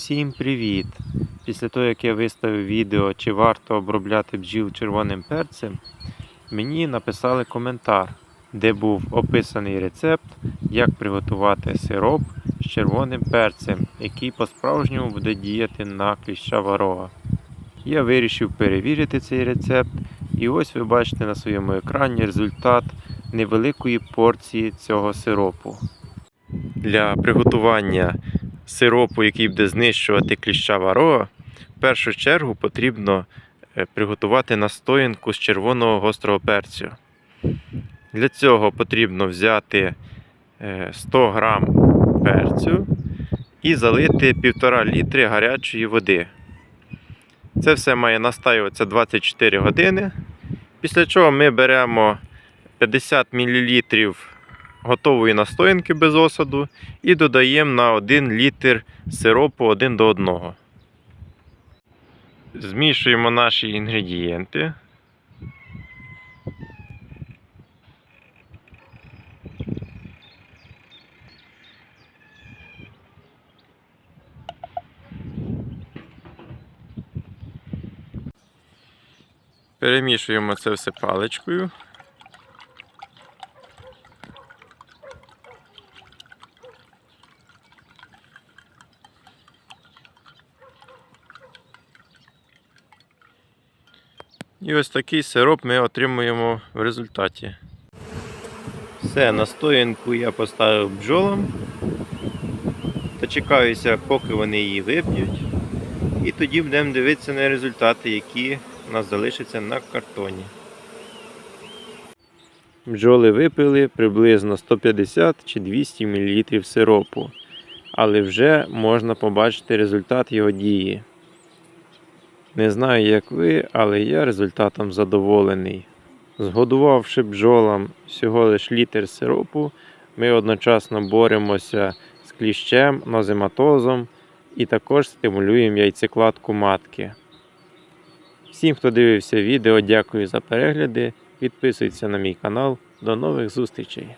Всім привіт! Після того, як я виставив відео, чи варто обробляти бджіл червоним перцем, мені написали коментар, де був описаний рецепт, як приготувати сироп з червоним перцем, який по-справжньому буде діяти на кліща ворога. Я вирішив перевірити цей рецепт, і ось ви бачите на своєму екрані результат невеликої порції цього сиропу. Для приготування сиропу, який буде знищувати кліща ворога, в першу чергу потрібно е, приготувати настоянку з червоного гострого перцю. Для цього потрібно взяти е, 100 грам перцю і залити 1,5 літри гарячої води. Це все має настаюватися 24 години. Після чого ми беремо 50 мл готової настоянки без осаду і додаємо на 1 літр сиропу 1 до 1. Змішуємо наші інгредієнти. Перемішуємо це все паличкою. І ось такий сироп ми отримуємо в результаті. Все, настоянку я поставив бджолам. Дочекаюся, поки вони її вип'ють. І тоді будемо дивитися на результати, які у нас залишаться на картоні. Бджоли випили приблизно 150 чи 200 мл сиропу. Але вже можна побачити результат його дії. Не знаю, як ви, але я результатом задоволений. Згодувавши бджолам всього лиш літр сиропу, ми одночасно боремося з кліщем, нозематозом і також стимулюємо яйцекладку матки. Всім, хто дивився відео, дякую за перегляди. Підписуйтесь на мій канал. До нових зустрічей!